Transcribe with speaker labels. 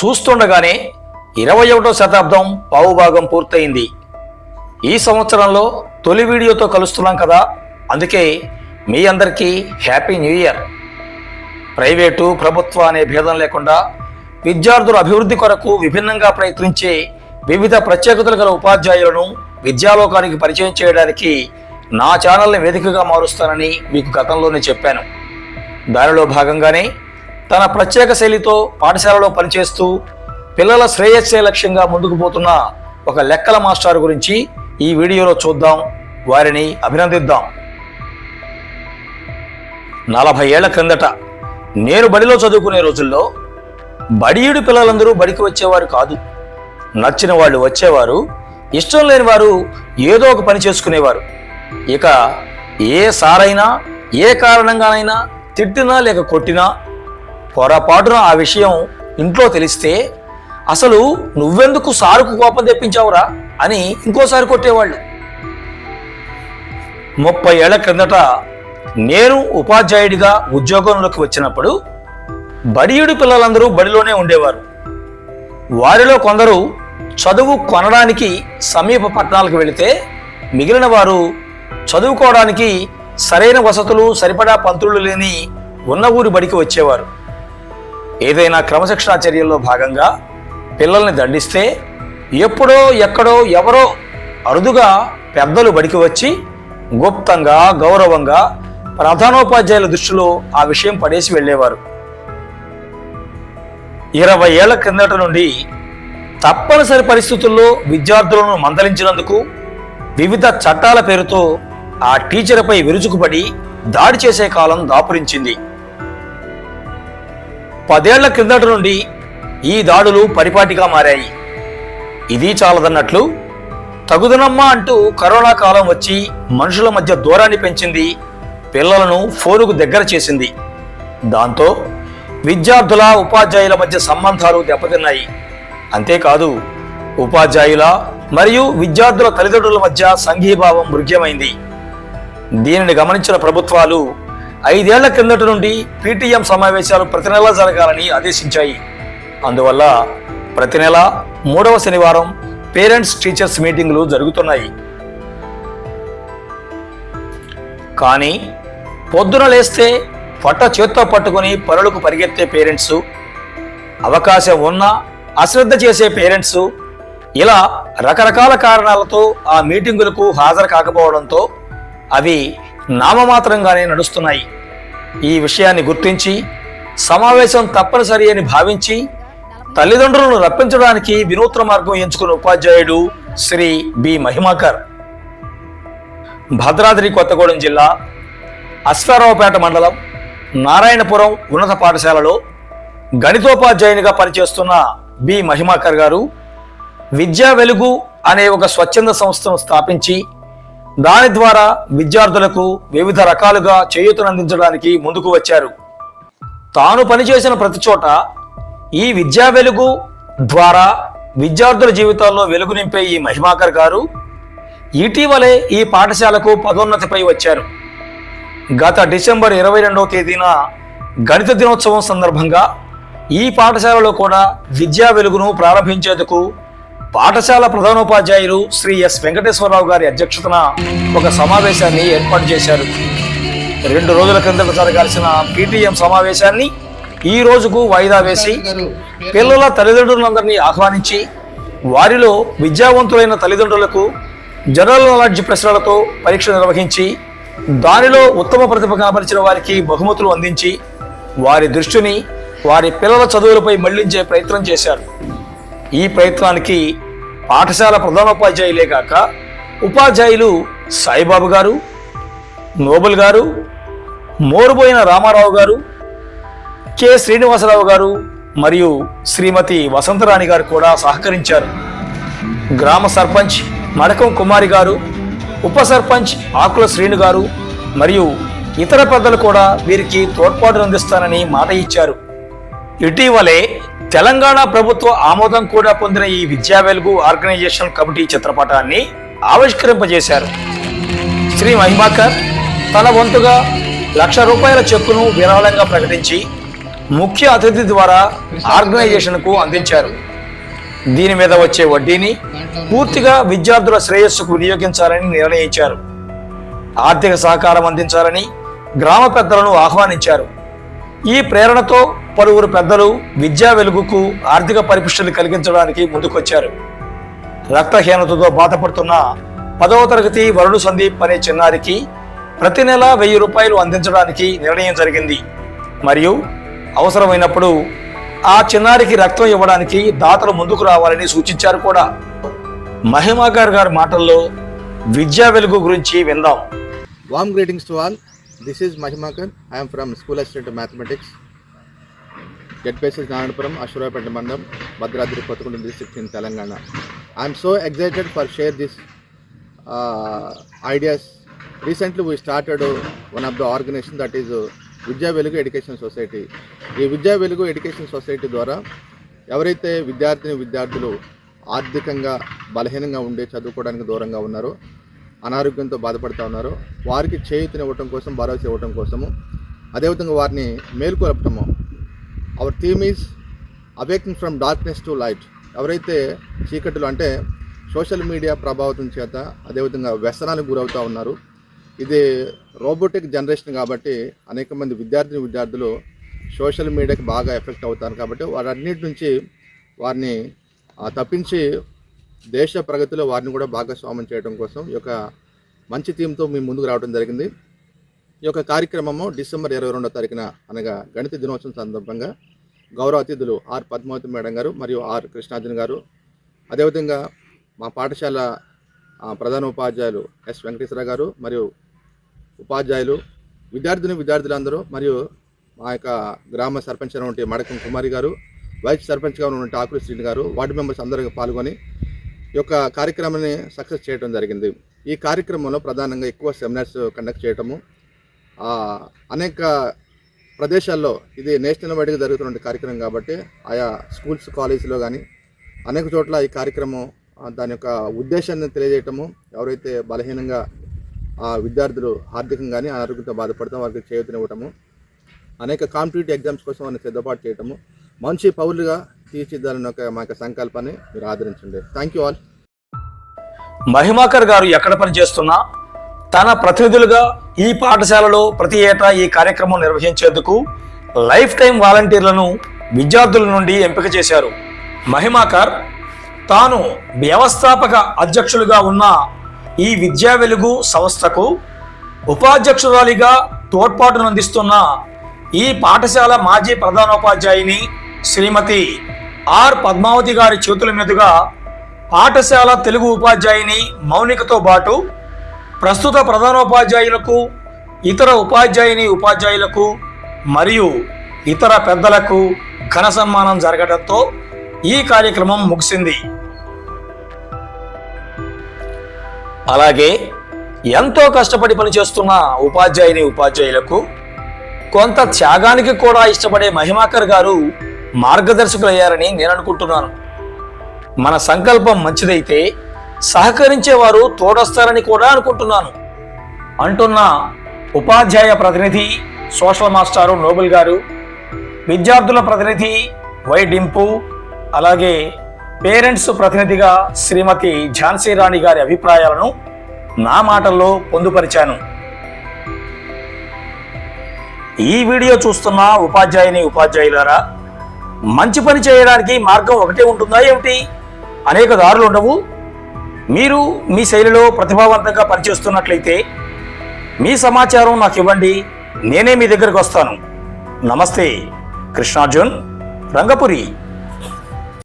Speaker 1: చూస్తుండగానే ఇరవై ఒకటో శతాబ్దం పావుభాగం పూర్తయింది. ఈ సంవత్సరంలో తొలి వీడియోతో కలుస్తున్నాం కదా అందుకే మీ అందరికీ హ్యాపీ న్యూ ఇయర్. ప్రైవేటు ప్రభుత్వ అనే భేదం లేకుండా విద్యార్థుల అభివృద్ధి కొరకు విభిన్నంగా ప్రయత్నించే వివిధ ప్రత్యేకతలు గల ఉపాధ్యాయులను విద్యాలోకానికి పరిచయం చేయడానికి నా ఛానల్ని వేదికగా మారుస్తానని మీకు గతంలోనే చెప్పాను. దానిలో భాగంగానే తన ప్రత్యేక శైలితో పాఠశాలలో పనిచేస్తూ పిల్లల శ్రేయస్సే లక్ష్యంగా ముందుకు పోతున్న ఒక లెక్కల మాస్టర్ గురించి ఈ వీడియోలో చూద్దాం. వారిని అభినందిద్దాం. నలభై ఏళ్ళ క్రిందట నేను బడిలో చదువుకునే రోజుల్లో బడియుడి పిల్లలందరూ బడికి వచ్చేవారు కాదు. నచ్చిన వాళ్ళు వచ్చేవారు ఇష్టం లేని వారు ఏదో ఒక పని చేసుకునేవారు. ఇక ఏ సారైనా ఏ కారణంగానైనా తిట్టినా లేక కొట్టినా పొరపాటున ఆ విషయం ఇంట్లో తెలిస్తే అసలు నువ్వెందుకు సారుకు కోపం తెప్పించావురా? అని ఇంకోసారి కొట్టేవాళ్ళు. ముప్పై ఏళ్ళ క్రిందట నేను ఉపాధ్యాయుడిగా ఉద్యోగంలోకి వచ్చినప్పుడు బడియుడి పిల్లలందరూ బడిలోనే ఉండేవారు. వారిలో కొందరు చదువు కొనడానికి సమీప పట్టణాలకు వెళితే మిగిలిన వారు చదువుకోవడానికి సరైన వసతులు సరిపడా పంతులు లేని ఉన్న ఊరి బడికి వచ్చేవారు. ఏదైనా క్రమశిక్షణా చర్యల్లో భాగంగా పిల్లల్ని దండిస్తే ఎప్పుడో ఎక్కడో ఎవరో అరుదుగా పెద్దలు బడికి వచ్చి గుప్తంగా గౌరవంగా ప్రధానోపాధ్యాయుల దృష్టిలో ఆ విషయం పడేసి వెళ్ళేవారు. ఇరవై ఏళ్ళ కిందట నుండి తప్పనిసరి పరిస్థితుల్లో విద్యార్థులను మందలించినందుకు వివిధ చట్టాల పేరుతో ఆ టీచర్పై విరుచుకుపడి దాడి చేసే కాలం దాపురించింది. పదేళ్ళ కిందట నుండి ఈ దాడులు పరిపాటిగా మారాయి. ఇది చాలదన్నట్లు తగుదనమ్మా అంటూ కరోనా కాలం వచ్చి మనుషుల మధ్య దూరాన్ని పెంచింది పిల్లలను ఫోనుకు దగ్గర చేసింది. దాంతో విద్యార్థుల ఉపాధ్యాయుల మధ్య సంబంధాలు దెబ్బతిన్నాయి. అంతేకాదు ఉపాధ్యాయుల మరియు విద్యార్థుల తల్లిదండ్రుల మధ్య సంఘీభావం మృగ్యమైంది. దీనిని గమనించిన ప్రభుత్వాలు ఐదేళ్ళ కిందట నుండి పీటీఎం సమావేశాలు ప్రతి నెలా జరగాలని ఆదేశించాయి. అందువల్ల ప్రతి నెల మూడవ శనివారం పేరెంట్స్ టీచర్స్ మీటింగులు జరుగుతున్నాయి. కానీ పొద్దున లేస్తే పట్ట చేత్తో పట్టుకుని పనులకు పరిగెత్తే పేరెంట్స్ అవకాశం ఉన్నా అశ్రద్ధ చేసే పేరెంట్స్ ఇలా రకరకాల కారణాలతో ఆ మీటింగులకు హాజరు కాకపోవడంతో అవి నామమాత్రంగానే నడుస్తున్నాయి. ఈ విషయాన్ని గుర్తించి సమావేశం తప్పనిసరి అని భావించి తల్లిదండ్రులను రప్పించడానికి వినూత్న మార్గం ఎంచుకున్న ఉపాధ్యాయుడు శ్రీ బి. మహిమాకర్. భద్రాద్రి కొత్తగూడెం జిల్లా అశ్వారావుపేట మండలం నారాయణపురం ఉన్నత పాఠశాలలో గణితోపాధ్యాయునిగా పనిచేస్తున్న బి. మహిమాకర్ గారు విద్యా వెలుగు అనే ఒక స్వచ్ఛంద సంస్థను స్థాపించి దాని ద్వారా విద్యార్థులకు వివిధ రకాలుగా చేయూతనందించడానికి ముందుకు వచ్చారు. తాను పనిచేసిన ప్రతి చోట ఈ విద్యా వెలుగు ద్వారా విద్యార్థుల జీవితాల్లో వెలుగు నింపే ఈ మహిమాకర్ గారు ఇటీవలే ఈ పాఠశాలకు పదోన్నతిపై వచ్చారు. గత డిసెంబర్ ఇరవై రెండవ తేదీన గణిత దినోత్సవం సందర్భంగా ఈ పాఠశాలలో కూడా విద్యా వెలుగును ప్రారంభించేందుకు పాఠశాల ప్రధానోపాధ్యాయులు శ్రీ ఎస్ వెంకటేశ్వరరావు గారి అధ్యక్షతన ఒక సమావేశాన్ని ఏర్పాటు చేశారు. రెండు రోజుల క్రిందట జరగాల్సిన పీటీఎం సమావేశాన్ని ఈ రోజుకు వాయిదా వేసి పిల్లల తల్లిదండ్రులందరినీ ఆహ్వానించి వారిలో విద్యావంతులైన తల్లిదండ్రులకు జనరల్ నాలెడ్జ్ ప్రశ్నలతో పరీక్ష నిర్వహించి దానిలో ఉత్తమ ప్రతిభ కనపరిచిన వారికి బహుమతులు అందించి వారి దృష్టిని వారి పిల్లల చదువులపై మళ్ళించే ప్రయత్నం చేశారు. ఈ ప్రయత్నానికి పాఠశాల ప్రధానోపాధ్యాయులే కాక ఉపాధ్యాయులు సాయిబాబు గారు నోబుల్ గారు మోరుబోయిన రామారావు గారు కె. శ్రీనివాసరావు గారు మరియు శ్రీమతి వసంతరాణి గారు కూడా సహకరించారు. గ్రామ సర్పంచ్ మడకం కుమారి గారు ఉప సర్పంచ్ ఆకుల శ్రీను గారు మరియు ఇతర పెద్దలు కూడా వీరికి తోడ్పాటు అందిస్తానని మాట ఇచ్చారు. ఇటీవలే తెలంగాణ ప్రభుత్వ ఆమోదం కూడా పొందిన ఈ విద్యా వెలుగు ఆర్గనైజేషన్ కమిటీ చిత్రపటాన్ని ఆవిష్కరింపజేశారు. శ్రీ మహిమాకర్ తన వంతుగా లక్ష రూపాయల చెక్కును విరాళంగా ప్రకటించి ముఖ్య అతిథి ద్వారా ఆర్గనైజేషన్కు అందించారు. దీని మీద వచ్చే వడ్డీని పూర్తిగా విద్యార్థుల శ్రేయస్సుకు వినియోగించాలని నిర్ణయించారు. ఆర్థిక సహకారం అందించాలని గ్రామ పెద్దలను ఆహ్వానించారు. ఈ ప్రేరణతో పలువురు పెద్దలు విద్యా వెలుగుకు ఆర్థిక పరిపుష్టిని కలిగించడానికి ముందుకొచ్చారు. రక్తహీనతతో బాధపడుతున్న పదవ తరగతి వరుడు సందీప్ అనే చిన్నారికి ప్రతి నెల వెయ్యి రూపాయలు అందించడానికి నిర్ణయం జరిగింది. మరియు అవసరమైనప్పుడు ఆ చిన్నారికి రక్తం ఇవ్వడానికి దాతలు ముందుకు రావాలని సూచించారు కూడా. మహిమాగార్ గారి మాటల్లో విద్యా వెలుగు గురించి విందాం.
Speaker 2: Warm greetings to all this is Mahimakar I'm from school assistant mathematics ZPC Narayanapuram Ashwaraopeta మండలం Bhadradri Kothagudem district in Telangana I'm so excited for share this ideas recently we started one of the organization that is Vidya Velugu education society ఈ విద్యా Velugu education society ద్వారా ఎవరైతే విద్యార్థిని విద్యార్థులు ఆర్థికంగా బలహీనంగా ఉండే చదువుకోవడానికి దూరంగా ఉన్నారో అనారోగ్యంతో బాధపడుతూ ఉన్నారో వారికి చేయుతనివ్వటం కోసం భరోసా ఇవ్వటం కోసము అదేవిధంగా వారిని మేలుకొలపటము our theme is awaking from darkness to light ఎవరైతే చీకటిలో అంటే సోషల్ మీడియా ప్రభావితం చేత అదేవిధంగా వ్యసనాలకు గురవుతూ ఉన్నారు. ఇది రోబోటిక్ జనరేషన్ కాబట్టి అనేక మంది విద్యార్థిని విద్యార్థులు సోషల్ మీడియాకి బాగా ఎఫెక్ట్ అవుతారు కాబట్టి వారన్నిటి నుంచి వారిని తప్పించి దేశ ప్రగతిలో వారిని కూడా భాగస్వామ్యం చేయడం కోసం ఈ యొక్క మంచి థీమ్తో మేము ముందుకు రావడం జరిగింది. ఈ యొక్క కార్యక్రమము డిసెంబర్ ఇరవై రెండో తారీఖున అనగా గణిత దినోత్సవం సందర్భంగా గౌరవ అతిథులు ఆర్ పద్మావతి మేడం గారు మరియు ఆర్ కృష్ణార్జున గారు. అదేవిధంగా మా పాఠశాల ప్రధాన ఉపాధ్యాయులు ఎస్ వెంకటేశ్వర గారు మరియు ఉపాధ్యాయులు విద్యార్థిని విద్యార్థులందరూ మరియు మా యొక్క గ్రామ సర్పంచ్ అయినటువంటి మడకం కుమారి గారు వైస్ సర్పంచ్గా ఉన్నటువంటి ఆకులు శ్రీని గారు వార్డు మెంబర్స్ అందరూ పాల్గొని ఈ యొక్క కార్యక్రమాన్ని సక్సెస్ చేయడం జరిగింది. ఈ కార్యక్రమంలో ప్రధానంగా ఎక్కువ సెమినార్స్ కండక్ట్ చేయటము అనేక ప్రదేశాల్లో ఇది నేషనల్ వైడ్గా జరుగుతున్న కార్యక్రమం కాబట్టి ఆయా స్కూల్స్ కాలేజీలో కానీ అనేక చోట్ల ఈ కార్యక్రమం దాని యొక్క ఉద్దేశాన్ని తెలియజేయటము ఎవరైతే బలహీనంగా ఆ విద్యార్థులు ఆర్థికంగా కానీ అనారోగ్యంతో బాధపడతాం వారికి చేయూతనివ్వటము అనేక కాంపిటేటివ్ ఎగ్జామ్స్ కోసం వారిని సిద్ధపాటు చేయటము మంచి పౌరులుగా తీర్చిద్దాలని ఒక మా యొక్క సంకల్పాన్ని మీరు ఆదరించండి. థ్యాంక్ యూ ఆల్
Speaker 1: మహిమాకర్ గారు ఎక్కడ పనిచేస్తున్నా? తన ప్రతినిధులుగా ఈ పాఠశాలలో ప్రతి ఏటా ఈ కార్యక్రమం నిర్వహించేందుకు లైఫ్ టైం వాలంటీర్లను విద్యార్థుల నుండి ఎంపిక చేశారు. మహిమాకర్ తాను వ్యవస్థాపక అధ్యక్షులుగా ఉన్న ఈ విద్యా వెలుగు సంస్థకు ఉపాధ్యక్షురాలిగా తోడ్పాటును అందిస్తున్న ఈ పాఠశాల మాజీ ప్రధానోపాధ్యాయుని శ్రీమతి ఆర్ పద్మావతి గారి చేతుల మీదుగా పాఠశాల తెలుగు ఉపాధ్యాయుని మౌనికతో పాటు ప్రస్తుత ప్రధానోపాధ్యాయులకు ఇతర ఉపాధ్యాయుని ఉపాధ్యాయులకు మరియు ఇతర పెద్దలకు ఘన సన్మానం జరగడంతో ఈ కార్యక్రమం ముగిసింది. అలాగే ఎంతో కష్టపడి పనిచేస్తున్న ఉపాధ్యాయుని ఉపాధ్యాయులకు కొంత త్యాగానికి కూడా ఇష్టపడే మహిమాకర్ గారు మార్గదర్శకులయ్యారని నేను అనుకుంటున్నాను. మన సంకల్పం మంచిదైతే సహకరించేవారు తోడొస్తారని కూడా అనుకుంటున్నాను. అంటున్న ఉపాధ్యాయ ప్రతినిధి సోషల్ మాస్టారు నోబుల్ గారు విద్యార్థుల ప్రతినిధి వై డింపు అలాగే పేరెంట్స్ ప్రతినిధిగా శ్రీమతి ఝాన్సీ రాణి గారి అభిప్రాయాలను నా మాటల్లో పొందుపరిచాను. ఈ వీడియో చూస్తున్న ఉపాధ్యాయుని ఉపాధ్యాయులారా మంచి పని చేయడానికి మార్గం ఒకటే ఉంటుందా ఏమిటి? అనేక దారులు ఉండవు మీరు మీ శైలిలో ప్రతిభావంతంగా పనిచేస్తున్నట్లయితే మీ సమాచారం నాకు ఇవ్వండి. నేనే మీ దగ్గరకు వస్తాను. నమస్తే కృష్ణార్జున్ రంగపురి.